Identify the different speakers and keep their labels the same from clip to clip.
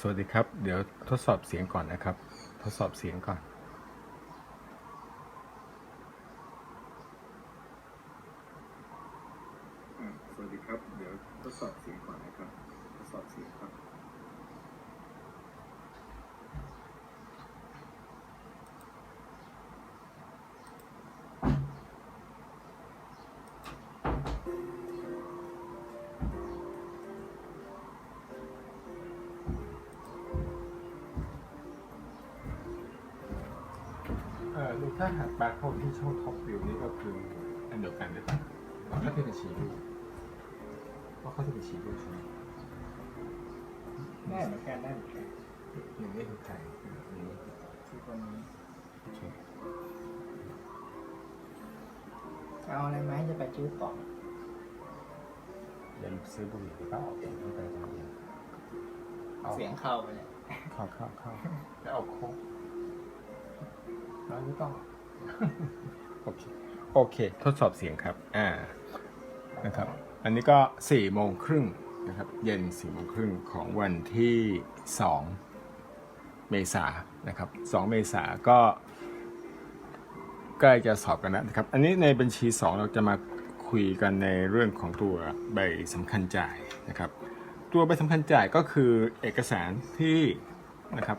Speaker 1: สวัสดีครับ เดี๋ยวทดสอบเสียงก่อนนะครับ ทดสอบเสียงก่อน ถ้าหากปลั๊กเข้าที่ช่องท็อปวิวนี่ก็คืออันเดียวกันหรือเปล่าเขาที่เป็นชีดูว่าเขาที่เป็นชีดูใช่ไหม
Speaker 2: ได้เหมือนกันได้เหมือนกัน
Speaker 1: หนึ่งนี่คือใครหนึ่งนี่
Speaker 2: คือคนนี้
Speaker 1: โอเค
Speaker 2: เอาอะไรไหมจะไปจื้อต่อ
Speaker 1: เดี๋ยวซื้อบุหรี่หรือเปล่าเอาเองเข้าไปตรงนี้เอา
Speaker 2: เสียงเข้าไปเนี่ย
Speaker 1: เข้าเข้าเข้าแล้วเอาโค้ก แล้วไม่ต้อง โอเคโอเค ทดสอบเสียงครับ อ่า นะครับ อันนี้ก็สี่โมงครึ่งนะครับ เย็นสี่โมงครึ่งของวันที่สองเมษานะครับสองเมษาก็ใกล้จะสอบกันแล้วนะครับ อันนี้ในบัญชีสองเราจะมาคุยกันในเรื่องของตัวใบสำคัญจ่ายนะครับ ตัวใบสำคัญจ่ายก็คือเอกสารที่นะครับ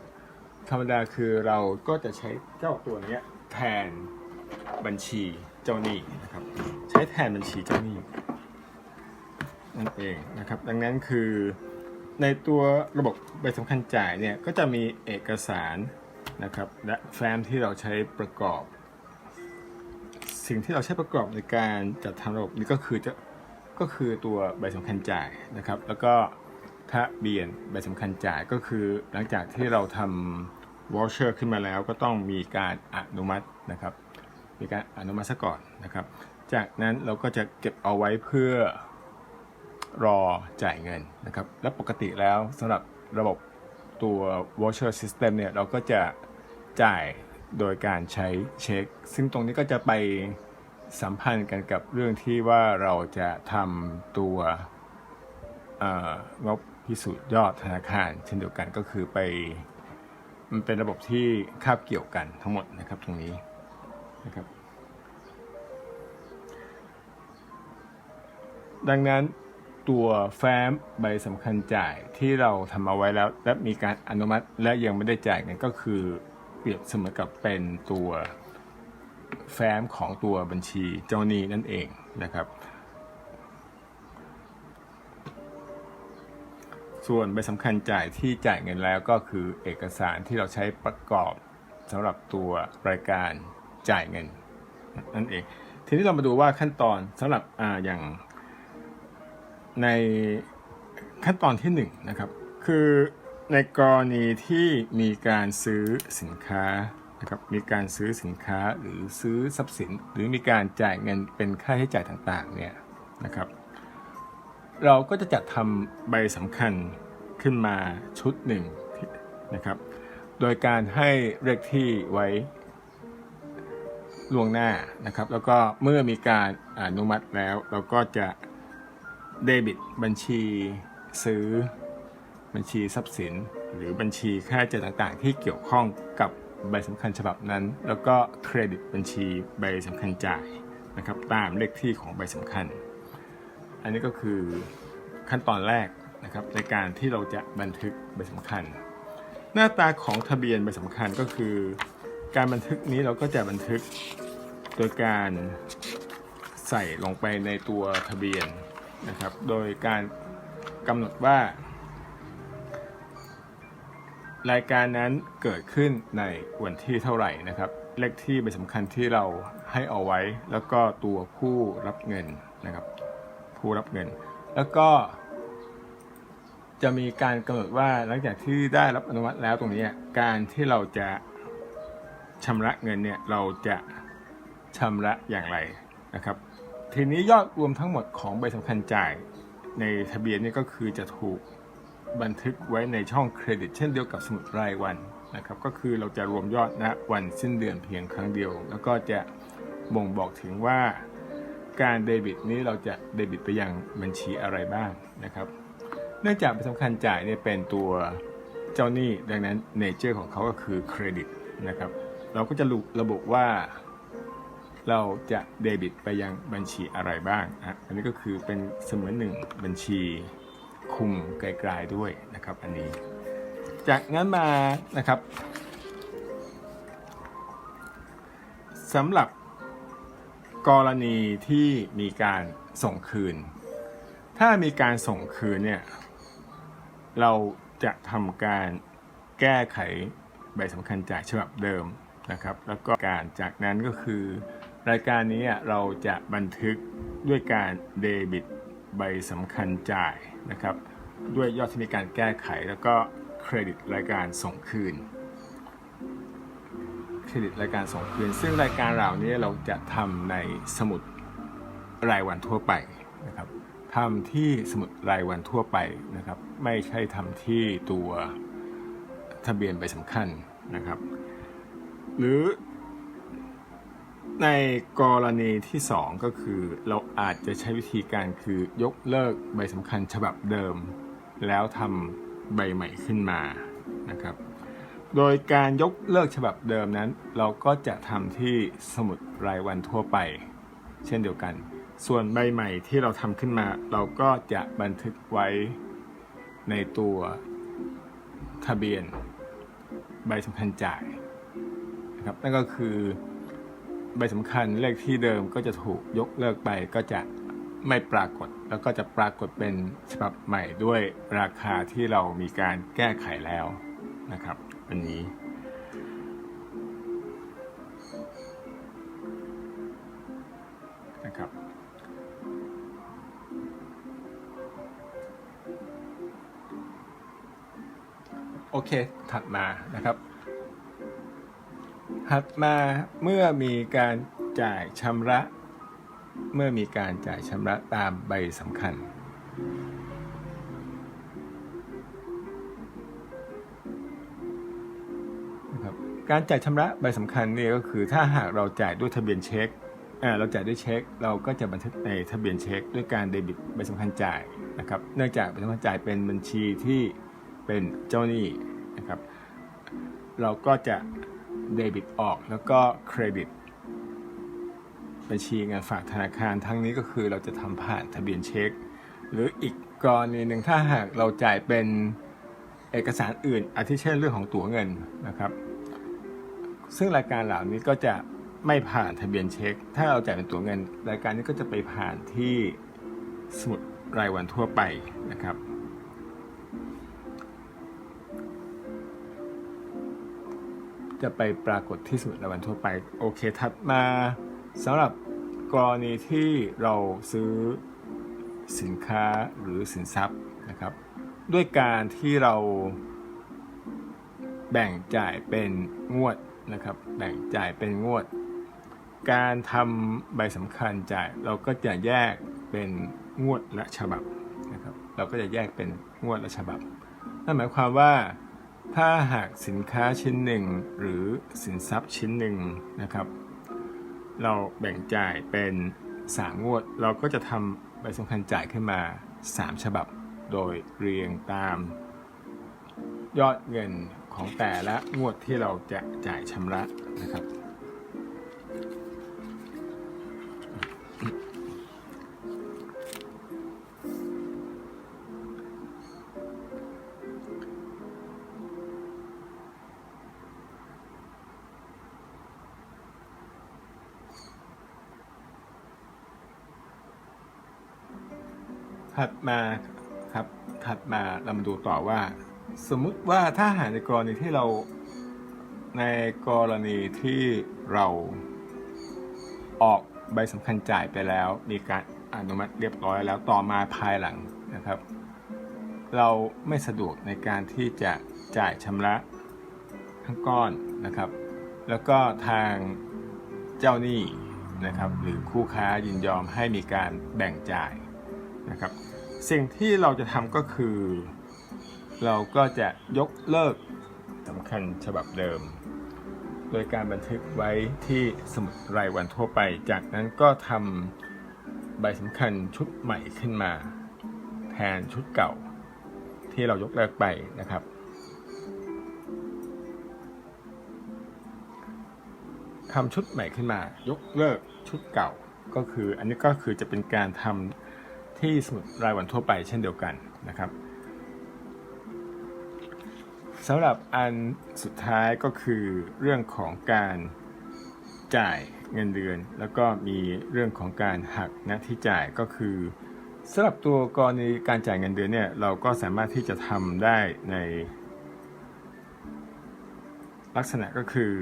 Speaker 1: ธรรมดาคือเราก็จะใช้เจ้าตัวนี้แทนบัญชีเจ้าหนี้นะครับ ใช้แทนบัญชีเจ้าหนี้นั่นเองนะครับ ดังนั้นคือในตัวระบบใบสำคัญจ่ายเนี่ยก็จะมีเอกสารนะครับและแฟ้มที่เราใช้ประกอบ สิ่งที่เราใช้ประกอบในการจัดทำระบบนี้ก็คือจะก็คือตัวใบสำคัญจ่ายนะครับ แล้วก็ทะเบียนใบสำคัญจ่ายก็คือหลังจากที่เราทำ voucher ขึ้นมาแล้วก็ต้องมีการอนุมัตินะครับ มีการอนุมัติซะก่อนนะครับ จากนั้นเราก็จะเก็บเอาไว้เพื่อรอจ่ายเงินนะครับ และปกติแล้วสำหรับระบบตัว voucher system เนี่ยเราก็จะจ่ายโดยการใช้เช็ค ซึ่งตรงนี้ก็จะไปสัมพันธ์กันกับเรื่องที่ว่าเราจะทำตัวอ่องบพิสูจน์ยอดธนาคาร เช่นเดียวกันก็คือไป มันเป็นระบบที่คาบเกี่ยวกันทั้งหมดนะครับตรงนี้นะครับ ดังนั้นตัวแฟ้มใบสำคัญจ่ายที่เราทำเอาไว้แล้ว และมีการอนุมัติและยังไม่ได้จ่ายเงินก็คือเปรียบเสมือนกับเป็นตัวแฟ้มของตัวบัญชีเจ้าหนี้นั่นเองนะครับ ส่วนใบสำคัญจ่ายที่จ่ายเงินแล้วก็คือเอกสารที่เราใช้ประกอบสำหรับตัวรายการจ่ายเงินนั่นเอง ทีนี้เรามาดูว่าขั้นตอนสำหรับออย่างในขั้นตอนที่1นงนะครับ คือในกรณีที่มีการซื้อสินค้านะครับมีการซื้อสินค้าหรือซื้อทรัพย์สิน หรือมีการจ่ายเงินเป็นค่าใช้จ่ายต่างๆเนี่ยนะครับ เราก็จะจัดทำใบสำคัญ ขึ้นมาชุดหนึ่งนะครับ โดยการให้เลขที่ไว้ล่วงหน้านะครับ แล้วก็เมื่อมีการอนุมัติแล้ว เราก็จะเดบิตบัญชีซื้อบัญชีทรัพย์สิน หรือบัญชีค่าใช้จ่ายต่างๆ ที่เกี่ยวข้องกับใบสำคัญฉบับนั้น แล้วก็เครดิตบัญชีใบสำคัญจ่ายนะครับ ตามเลขที่ของใบสำคัญ อันนี้ก็คือขั้นตอนแรก นะครับในการที่เราจะบันทึกใบสำคัญ หน้าตาของทะเบียนใบสำคัญก็คือ การบันทึกนี้เราก็จะบันทึกโดยการใส่ลงไปในตัวทะเบียนนะครับ โดยการกำหนดว่า รายการนั้นเกิดขึ้นในวันที่เท่าไหร่นะครับเลขที่ใบสำคัญที่เราให้เอาไว้ แล้วก็ตัวผู้รับเงินนะครับ ผู้รับเงิน แล้วก็ จะมีการกำหนดว่าหลังจากที่ได้รับอนุมัติแล้วตรงนี้การที่เราจะชำระเงินเนี่ยเราจะชำระอย่างไรนะครับ ทีนี้ยอดรวมทั้งหมดของใบสำคัญจ่ายในทะเบียนนี่ก็คือจะถูกบันทึกไว้ในช่องเครดิต เช่นเดียวกับสมุดรายวันนะครับ ก็คือเราจะรวมยอดณวันสิ้นเดือนเพียงครั้งเดียว แล้วก็จะบ่งบอกถึงว่าการเดบิตนี้เราจะเดบิตไปยังบัญชีอะไรบ้างนะครับ เนื่องจากเป็นสำคัญจ่ายเนี่ยเป็นตัวเจ้าหนี้ดังนั้นเนเจอร์ของเขาก็คือเครดิตนะครับ เราก็จะระบุว่าเราจะเดบิตไปยังบัญชีอะไรบ้างอะอันนี้ก็คือเป็นเสมือนหนึ่งบัญชีคุมไกลๆด้วยนะครับ อันนี้ จากนั้นมานะครับสำหรับกรณีที่มีการส่งคืน ถ้ามีการส่งคืนเนี่ย เราจะทำการแก้ไขใบสำคัญจ่ายฉบับเดิมนะครับ แล้วก็การจากนั้นก็คือ รายการนี้เราจะบันทึกด้วยการเดบิตใบสำคัญจ่ายนะครับ ด้วยยอดที่มีการแก้ไขแล้วก็เครดิตรายการส่งคืน เครดิตรายการส่งคืน ซึ่งรายการเหล่านี้เราจะทำในสมุดรายวันทั่วไปนะครับ ทำที่สมุดรายวันทั่วไปนะครับ ไม่ใช่ทำที่ตัวทะเบียนใบสำคัญนะครับ หรือในกรณีที่ 2 ก็คือเราอาจจะใช้วิธีการคือยกเลิกใบสำคัญฉบับเดิม แล้วทำใบใหม่ขึ้นมานะครับ โดยการยกเลิกฉบับเดิมนั้น เราก็จะทำที่สมุดรายวันทั่วไป เช่นเดียวกัน ส่วนใบใหม่ที่เราทำขึ้นมา เราก็จะบันทึกไว้ในตัวทะเบียนใบสำคัญจ่ายนะครับนั่นก็คือใบสำคัญเลขที่เดิมก็จะถูกยกเลิกไปก็จะไม่ปรากฏ แล้วก็จะปรากฏเป็นฉบับใหม่ด้วยราคาที่เรามีการแก้ไขแล้วนะครับอันนี้ นะครับ เค ถัดมานะครับ ถัดมาเมื่อมีการจ่ายชำระ เมื่อมีการจ่ายชำระตามใบสำคัญนะครับการจ่ายชำระใบสำคัญนี่ก็คือถ้าหากเราจ่ายด้วยทะเบียนเช็คเราจ่ายด้วยเช็ค เราก็จะบันทึกในทะเบียนเช็ค ด้วยการเดบิตใบสำคัญจ่ายนะครับ เนื่องจากใบสำคัญจ่ายเป็นบัญชีที่เป็นเจ้าหนี้ นะครับ เราก็จะเดบิตออกแล้วก็เครดิตบัญชีเงินฝากธนาคารทั้งนี้ก็คือเราจะทำผ่านทะเบียนเช็ค หรืออีกกรณีหนึ่งถ้าหากเราจ่ายเป็นเอกสารอื่น อาทิเช่นเรื่องของตั๋วเงินนะครับ ซึ่งรายการเหล่านี้ก็จะไม่ผ่านทะเบียนเช็ค ถ้าเราจ่ายเป็นตั๋วเงิน รายการนี้ก็จะไปผ่านที่สมุดรายวันทั่วไปนะครับ จะไปปรากฏที่สมุดรายวันทั่วไป โอเค ถัดมาสำหรับกรณีที่เราซื้อสินค้าหรือสินทรัพย์นะครับ ด้วยการที่เราแบ่งจ่ายเป็นงวดนะครับ แบ่งจ่ายเป็นงวด การทำใบสำคัญจ่ายเราก็จะแยกเป็นงวดละฉบับนะครับ เราก็จะแยกเป็นงวดละฉบับ นั่นหมายความว่า ถ้าหากสินค้าชิ้นหนึ่งหรือสินทรัพย์ชิ้นหนึ่งนะครับ เราแบ่งจ่ายเป็น3งวด เราก็จะทำใบสำคัญจ่ายขึ้นมา 3 ฉบับโดยเรียงตาม ยอดเงินของแต่ละงวดที่เราจะจ่ายชำระนะครับ มาครับถัดมาเรามาดูต่อว่า สมมุติว่าถ้าหากในกรณีที่เราในกรณีที่เราออกใบสำคัญจ่ายไปแล้ว มีการอนุมัติเรียบร้อยแล้วต่อมาภายหลังนะครับ เราไม่สะดวกในการที่จะจ่ายชำระทั้งก้อนนะครับ แล้วก็ทางเจ้าหนี้นะครับ หรือคู่ค้ายินยอมให้มีการแบ่งจ่ายนะครับ สิ่งที่เราจะทำก็คือ เราก็จะยกเลิกสำคัญฉบับเดิม โดยการบันทึกไว้ที่สมุดรายวันทั่วไป จากนั้นก็ทำใบสำคัญชุดใหม่ขึ้นมา แทนชุดเก่า ที่เรายกเลิกไปนะครับทำชุดใหม่ขึ้นมา ยกเลิกชุดเก่าก็คือ อันนี้ก็คือจะเป็นการทำ ที่สมุดรายวันทั่วไปเช่นเดียวกันนะครับสำหรับอันสุดท้ายก็คือเรื่องของการจ่ายเงินเดือน แล้วก็มีเรื่องของการหักหน้าที่จ่ายก็คือสำหรับตัวกรณีการจ่ายเงินเดือนเนี่ยเราก็สามารถที่จะทำได้ใน ลักษณะก็คือ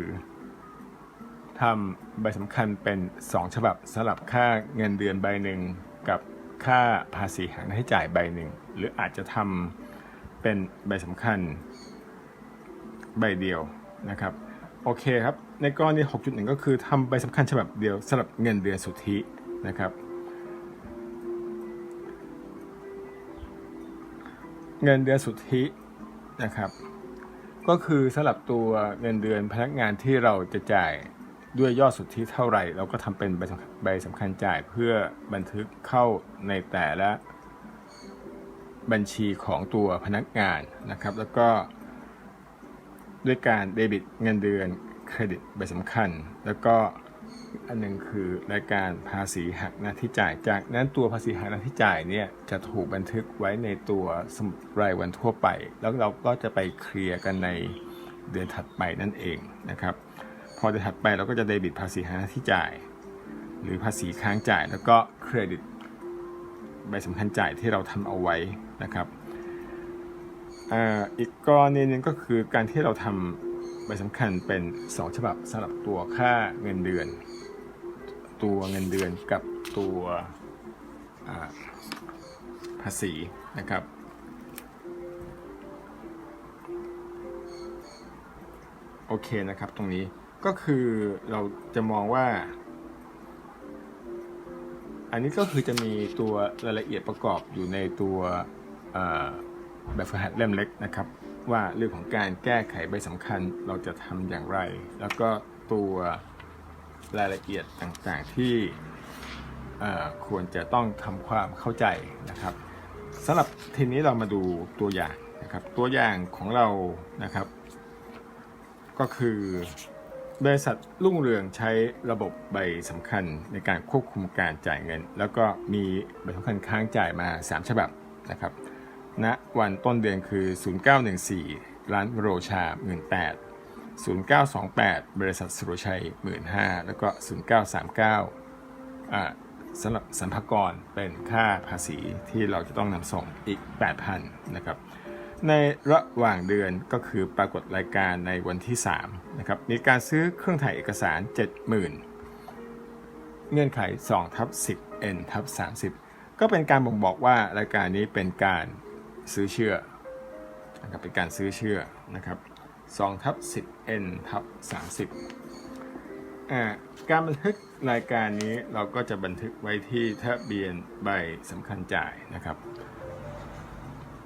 Speaker 1: ทำใบสำคัญเป็น 2 ฉบับสำหรับค่าเงินเดือนใบหนึ่ง ค่าภาษีหักหน้าจ่ายใบหนึ่ง หรืออาจจะทำเป็นใบสำคัญใบเดียวนะครับ โอเคครับ ในกรณี 6.1 ก็คือทำใบสำคัญฉบับเดียวสำหรับเงินเดือนสุทธินะครับ เงินเดือนสุทธินะครับ ก็คือสำหรับตัวเงินเดือนพนักงานที่เราจะจ่าย ด้วยยอดสุทธิเท่าไหร่ เราก็ทำเป็นใบสำคัญใบสำคัญจ่ายเพื่อบันทึกเข้าในแต่ละบัญชีของตัวพนักงานนะครับ แล้วก็ด้วยการเดบิตเงินเดือนเครดิตใบสำคัญ แล้วก็อันนึงคือรายการภาษีหักหน้าที่จ่าย จากนั้นตัวภาษีหักหน้าที่จ่ายเนี่ยจะถูกบันทึกไว้ในตัวสมุดรายวันทั่วไป แล้วเราก็จะไปเคลียร์กันในเดือนถัดไปนั่นเองนะครับ อเดือนถัดไปเราก็จะเดบิตภาษีหักหน้าที่จ่าย หรือภาษีค้างจ่าย แล้วก็เครดิตใบสำคัญจ่ายที่เราทำเอาไว้นะครับอีกกรณีหนึงก็คือการที่เราทำใบสำคัญเป็น 2 ฉบับสำหรับตัวค่าเงินเดือน ตัวเงินเดือนกับตัวภาษีนะครับโอเคนะครับตรงนี้ ก็คือเราจะมองว่า อันนี้ก็คือจะมีตัวรายละเอียดประกอบอยู่ในตัวแบบฝึกหัดเล่มเล็กนะครับ ว่าเรื่องของการแก้ไขใบสำคัญเราจะทำอย่างไร แล้วก็ตัวรายละเอียดต่างๆที่ควรจะต้องทำความเข้าใจนะครับสำหรับทีนี้เรามาดูตัวอย่างนะครับ ตัวอย่างของเรานะครับ ก็คือ บริษัทรุ่งเรืองใช้ระบบใบสำคัญในการควบคุมการจ่ายเงิน แล้วก็มีใบสำคัญค้างจ่ายมา 3 ฉบับนะครับณวันต้นเดือนคือ 0914 ร้านโรชา 18 0928 บริษัทสุรชัย 15แล้วก็ 0939อ่าสำหรับสรรพากรเป็นค่าภาษีที่เราจะต้องนำส่งอีก 8,000นะครับ ในระหว่างเดือนก็คือปรากฏรายการในวันที่3นะครับมีการซื้อเครื่องถ่ายเอกสาร 70,000 เงื่อนไข2ทับ10 n ทับ30 ก็เป็นการบ่งบอกว่ารายการนี้เป็นการซื้อเชื่อนะครับเป็นการซื้อเชื่อนะครับ2ทับ10 n ทับ30 การบันทึกรายการนี้เราก็จะบันทึกไว้ที่ทะเบียนใบสำคัญจ่ายนะครับ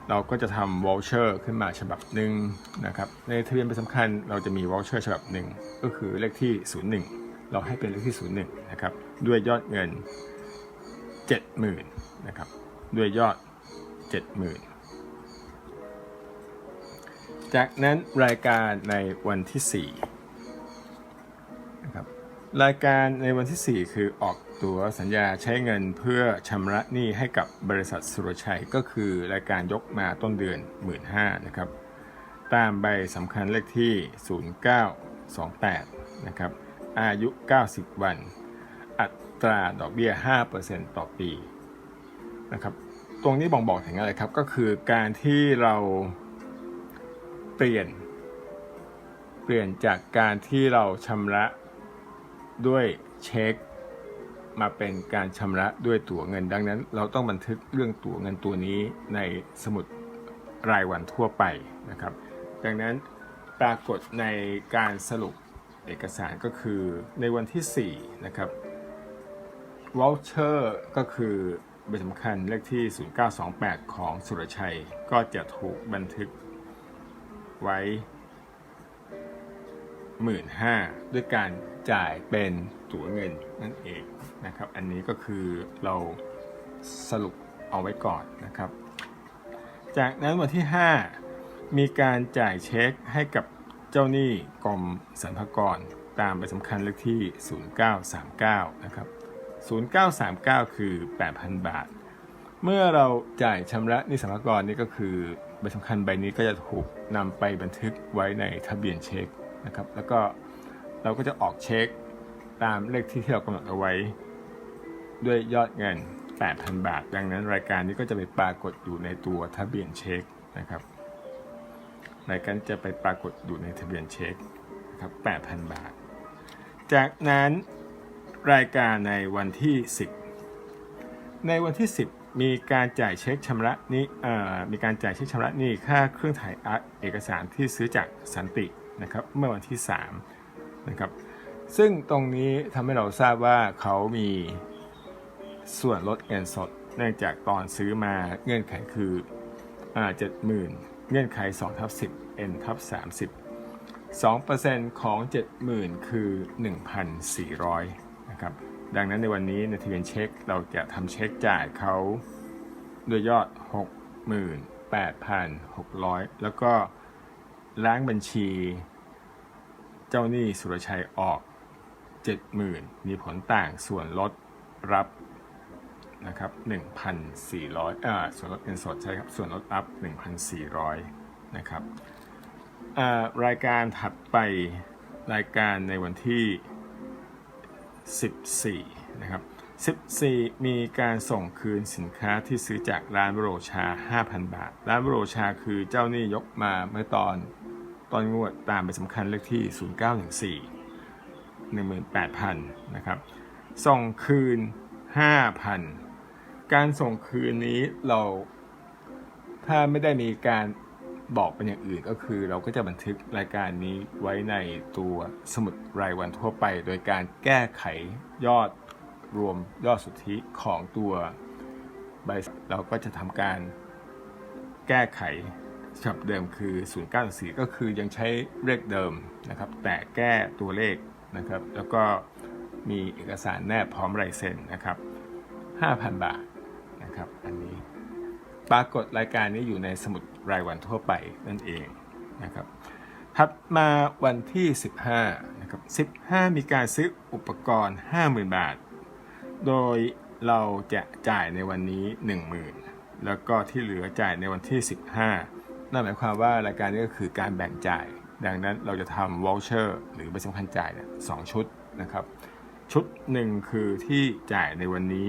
Speaker 1: เราก็จะทำ voucher ขึ้นมาฉบับหนึ่งนะครับ ในทะเบียนใบสำคัญเราจะมี voucher ฉบับหนึ่งก็คือเลขที่ 01 เราให้เป็นเลขที่ 01 นะครับ ด้วยยอดเงิน 70,000 นะครับ ด้วยยอด 70,000 จากนั้นรายการในวันที่4นะครับรายการในวันที่ 4 คือออก ตัวสัญญาใช้เงินเพื่อชำระหนี้ให้กับบริษัทสุรชัยก็คือรายการยกมาต้นเดือน 15,000นะครับ ตามใบสำคัญเลขที่ 0928 นะครับ อายุ 90 วัน อัตราดอกเบี้ย 5%ต่อปีนะครับ ตรงนี้บ่งบอกถึงอะไรครับ ก็คือการที่เราเปลี่ยน เปลี่ยนจากการที่เราชำระด้วยเช็ค มาเป็นการชำระด้วยตั๋วเงินดังนั้น เราต้องบันทึกเรื่องตั๋วเงินตัวนี้ในสมุดรายวันทั่วไปนะครับ ดังนั้นปรากฏในการสรุปเอกสารก็คือในวันที่ 4 นะครับ voucher ก็คือใบสำคัญเลขที่ 0928 ของสุรชัย ก็จะถูกบันทึกไว้ 15,000ด้วยการจ่ายเป็นตั๋วเงินนั่นเองนะครับ อันนี้ก็คือเราสรุปเอาไว้ก่อนนะครับ จากนั้นวันที่ 5 มีการจ่ายเช็คให้กับเจ้าหนี้กรมสรรพากรตามใบสำคัญเลขที่ 0939 นะครับ 0939 คือ 8,000 บาท เมื่อเราจ่ายชำระนิสสมกรนี่ก็คือใบสำคัญใบนี้ก็จะถูกนำไปบันทึกไว้ในทะเบียนเช็ค นะครับ แล้วก็เราก็จะออกเช็คตามเลขที่ที่เรากำหนดเอาไว้ ด้วยยอดเงิน 8,000 บาท ดังนั้นรายการนี้ก็จะไปปรากฏอยู่ในตัวทะเบียนเช็คนะครับรายการจะไปปรากฏอยู่ในทะเบียนเช็คนะครับ 8,000 บาท จากนั้นรายการในวันที่ 10 ในวันที่ 10 มีการจ่ายเช็คชำระนี้มีการจ่ายเช็คชำระหนี้ค่าเครื่องถ่ายเอกสารที่ซื้อจากสันติ นะครับเมื่อวันที่3นะครับซึ่งตรงนี้ทำให้เราทราบว่าเขามีส่วนลดเงินสด เนื่องจากตอนซื้อมาเงื่อนไขคืออ่า70,000เงื่อนไข2ทับ10 n ทับ30 2%ของ 70,000 คือ 1,400นะครับดังนั้นในวันนี้ในทะเบียนเช็คเราจะทำเช็คจ่ายเขาด้วยยอด 68,600 แล้วก็ล้างบัญชี เจ้าหนี้สุรชัยออก 70,000 มีผลต่างส่วนลดรับนะครับ1,400อ่าส่วนลดเงินสดใช่ครับส่วนลดอัพ 1,400 นะครับอ่ารายการถัดไปรายการในวันที่ 14 นะครับ 14 มีการส่งคืนสินค้าที่ซื้อจากร้านโรชา 5,000 บาท ร้านโรชาคือเจ้าหนี้ยกมาเมื่อตอน ตอนงวดตามไปสำคัญเลขที่ 0914 18,000 นะครับ ส่งคืน 5,000 การส่งคืนนี้เราถ้าไม่ได้มีการบอกเป็นอย่างอื่นก็คือ เราก็จะบันทึกรายการนี้ไว้ในตัวสมุดรายวันทั่วไป โดยการแก้ไขยอดรวมยอดสุทธิของตัวใบเราก็จะทำการแก้ไข ฉบับเดิมคือ 094 ก็คือยังใช้เลขเดิมนะครับ แต่แก้ตัวเลขนะครับ แล้วก็มีเอกสารแนบพร้อมลายเซ็นนะครับ 5,000 บาทนะครับ อันนี้ปรากฏรายการนี้อยู่ในสมุดรายวันทั่วไปนั่นเองนะครับถัดมาวันที่ 15นะครับ15 มีการซื้ออุปกรณ์ 50,000 บาท โดยเราจะจ่ายในวันนี้ 10,000 แล้วก็ที่เหลือจ่ายในวันที่ 15 นั่นหมายความว่ารายการนี้ก็คือการแบ่งจ่าย ดังนั้นเราจะทำ voucher หรือใบสำคัญจ่ายเนี่ยสองชุดนะครับ ชุดหนึ่งคือที่จ่ายในวันนี้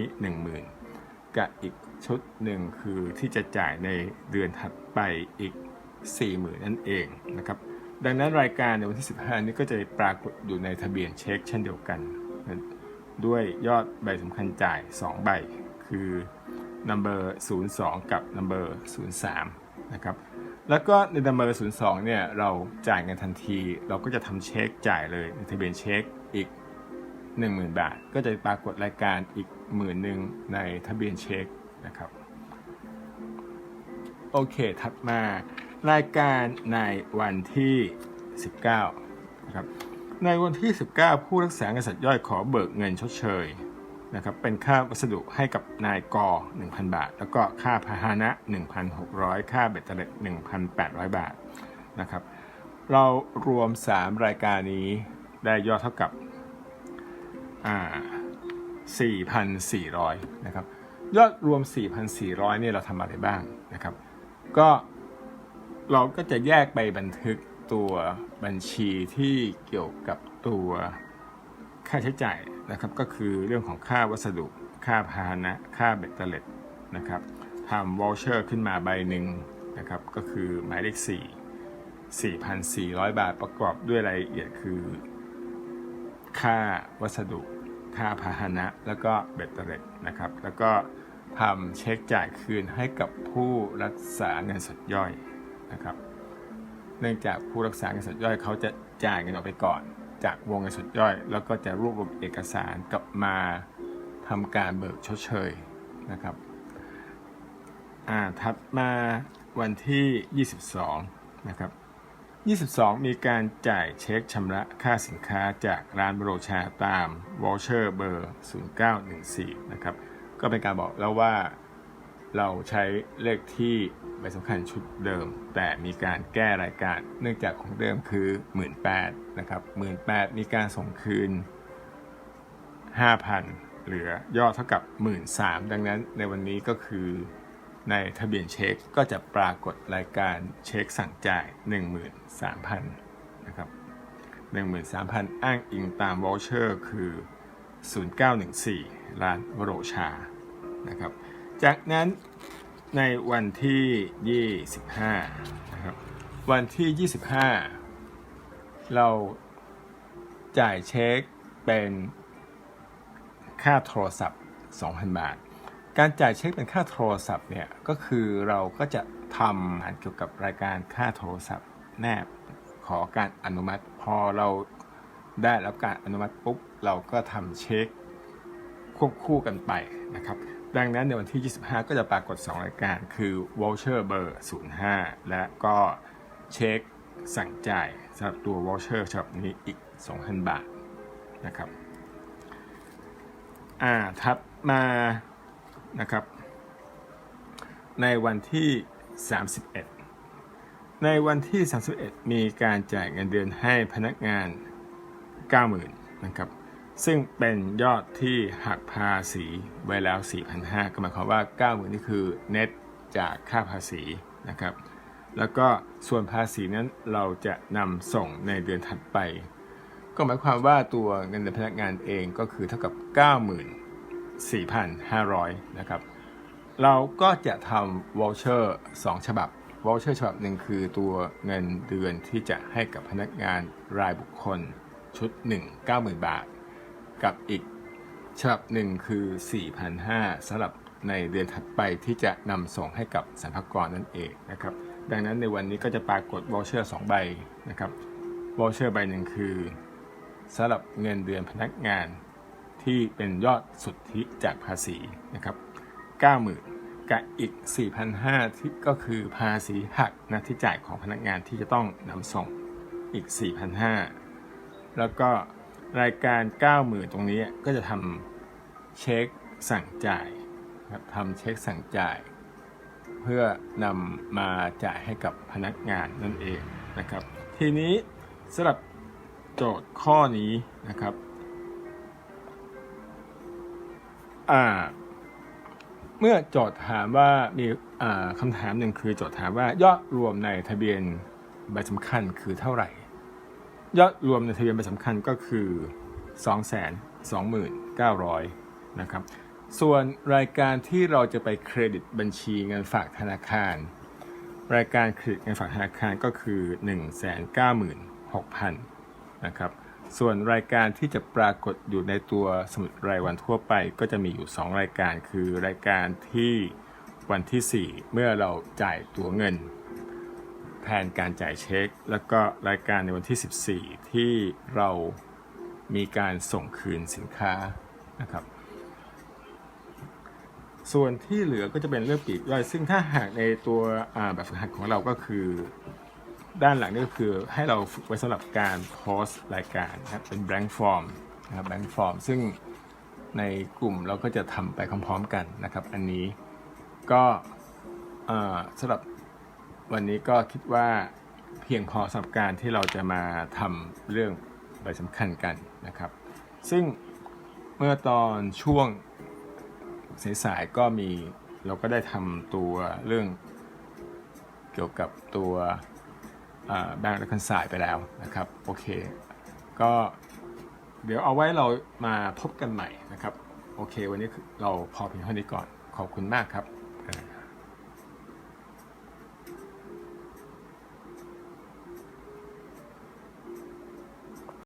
Speaker 1: 10,000กับอีกชุดหนึ่งคือที่จะจ่ายในเดือนถัดไปอีก 40,000 นั่นเองนะครับ ดังนั้นรายการในวันที่ 15 นี้ก็จะปรากฏอยู่ในทะเบียนเช็ค เช่นเดียวกัน ด้วยยอดใบสำคัญจ่าย 2 ใบ คือ number 02 กับ number 03 นะครับ แล้วก็ใน number 02เนี่ยเราจ่ายเงินทันที เราก็จะทำเช็คจ่ายเลยในทะเบียนเช็คอีก 10,000 บาท ก็จะปรากฏรายการอีกหมื่นหนึ่งในทะเบียนเช็คนะครับโอเคถัดมารายการในวันที่ 19นะครับในวันที่ 19 ผู้รักษาเงินสัตว์ย่อยขอเบิกเงินชดเชย นะครับเป็นค่าวัสดุให้กับนายก 1,000 บาท แล้วก็ค่าพาหนะ 1,600 ค่าเบ็ดเตล็ด1,800 บาทนะครับเรารวม 3 รายการนี้ได้ยอดเท่ากับอ่า4,400นะครับยอดรวม 4,400เนี่ยเราทำอะไรบ้างนะครับ ก็เราก็จะแยกไปบันทึกตัวบัญชีที่เกี่ยวกับตัวค่าใช้จ่าย นะครับก็คือเรื่องของค่าวัสดุค่าพาหนะ ค่าเบ็ดเตล็ดนะครับทำวอลเชอร์ขึ้นมาใบหนึ่งนะครับก็คือหมายเลข 4 4,400 บาทประกอบด้วยรายละเอียดคือ ค่าวัสดุ ค่าพาหนะ แล้วก็เบ็ดเตล็ดนะครับแล้วก็ทำเช็คจ่ายคืนให้กับผู้รักษาเงินสดย่อยนะครับเนื่องจากผู้รักษาเงินสดย่อยเขาจะจ่ายเงินออกไปก่อน จากวงเงินสุดย่อย แล้วก็จะรวบรวมเอกสารกลับมาทำการเบิกชดเชยนะครับอ่าถัดมาวันที่ 22 นะครับ 22 มีการจ่ายเช็คชำระค่าสินค้าจากร้านบโรชาตามวอลเชอร์เบอร์ 0914 นะครับ ก็เป็นการบอกแล้วว่า เราใช้เลขที่ใบสำคัญชุดเดิม แต่มีการแก้รายการเนื่องจากของเดิมคือ 1 8ื่นนะครับหมื่นมีการส่งคืน 5,000 เหลือยอดเท่ากับ 1 3ื่นดังนั้นในวันนี้ก็คือในทะเบียนเช็คก็จะปรากฏรายการเช็คสั่งจ่าย 13,000นะครับ13,000 อ้างอิงตามวอลเชอร์คือ 0914 ร้านวโรชานะครับ จากนั้นในวันที่ 25นะครับวันที่ 25 เราจ่ายเช็คเป็นค่าโทรศัพท์ 2,000 บาท การจ่ายเช็คเป็นค่าโทรศัพท์เนี่ยก็คือเราก็จะทำเกี่ยวกับรายการค่าโทรศัพท์แนบขอการอนุมัติพอเราได้รับการอนุมัติปุ๊บเราก็ทำเช็คควบคู่กันไปนะครับ ดังนั้นในวันที่ 25 ก็จะปรากฏ 2 รายการคือ voucher เบอร์ 05 และก็เช็คสั่งจ่ายสำหรับตัว voucher ฉบับนี้อีก 2,000 บาทนะครับอ่าถัดมานะครับ ในวันที่ 31 ในวันที่ 31 มีการจ่ายเงินเดือนให้พนักงาน 90,000นะครับ ซึ่งเป็นยอดที่หักภาษีไว้แล้ว 4,500ก็หมายความว่า 90,000นี่คือเน็ตจากค่าภาษีนะครับ แล้วก็ส่วนภาษีนั้นเราจะนำส่งในเดือนถัดไป ก็หมายความว่าตัวเงินเดือนพนักงานเองก็คือเท่ากับ 94,500 นะครับ เราก็จะทำ voucher 2ฉบับ voucher ฉบับหนึ่งคือตัวเงินเดือนที่จะให้กับพนักงานรายบุคคลชุด 1 90,000 บาท กับอีกฉบับหนึ่งคือ4,500สำหรับในเดือนถัดไปที่จะนำส่งให้กับสรรพากรนั่นเองนะครับดังนั้นในวันนี้ก็จะปรากฏ voucher 2ใบนะครับ voucher ใบหนึ่งคือสำหรับเงินเดือนพนักงานที่เป็นยอดสุทธิจากภาษีนะครับ90,000กับอีก 4,500ที่ก็คือภาษีหักน้าที่จ่ายของพนักงานที่จะต้องนำส่งอีก 4,500แล้วก็ รายการ 90,000ตรงนี้ก็จะทำเช็คสั่งจ่ายครับทำเช็คสั่งจ่าย เพื่อนำมาจ่ายให้กับพนักงานนั่นเองนะครับ ทีนี้สำหรับโจทย์ข้อนี้นะครับเมื่อโจทย์ถามว่ามีคำถามหนึ่งคือโจทย์ถามว่ายอดรวมในทะเบียนใบสำคัญคือเท่าไหร่ ยอดรวมในทะเบียนใบสำคัญก็คือ 229,900 นะครับ ส่วนรายการที่เราจะไปเครดิตบัญชีเงินฝากธนาคาร รายการเครดิตเงินฝากธนาคารก็คือ 196,000 นะครับ ส่วนรายการที่จะปรากฏอยู่ในตัวสมุดรายวันทั่วไป ก็จะมีอยู่ 2 รายการคือรายการที่วันที่ 4 เมื่อเราจ่ายตัวเงิน แทนการจ่ายเช็ค แล้วก็รายการในวันที่ 14 ที่เรามีการส่งคืนสินค้านะครับ ส่วนที่เหลือก็จะเป็นเรื่องปีกย่อย ซึ่งถ้าหากในตัวแบบฝึกหัดของเราก็คือด้านหลังนี่ก็คือให้เราฝึกไว้สำหรับการโพสต์รายการนะครับเป็น blank form นะครับ blank form ซึ่งในกลุ่มเราก็จะทำไปพร้อมๆกันนะครับ อันนี้ก็สำหรับ วันนี้ก็คิดว่าเพียงพอสำหรับการที่เราจะมาทำเรื่องใบสำคัญกันนะครับ ซึ่งเมื่อตอนช่วงสายๆก็มีเราก็ได้ทำตัวเรื่องเกี่ยวกับตัวแบงก์และคันสายไปแล้วนะครับ โอเค ก็เดี๋ยวเอาไว้เรามาพบกันใหม่นะครับ โอเค วันนี้เราพอเพียงเท่านี้ก่อน ขอบคุณมากครับ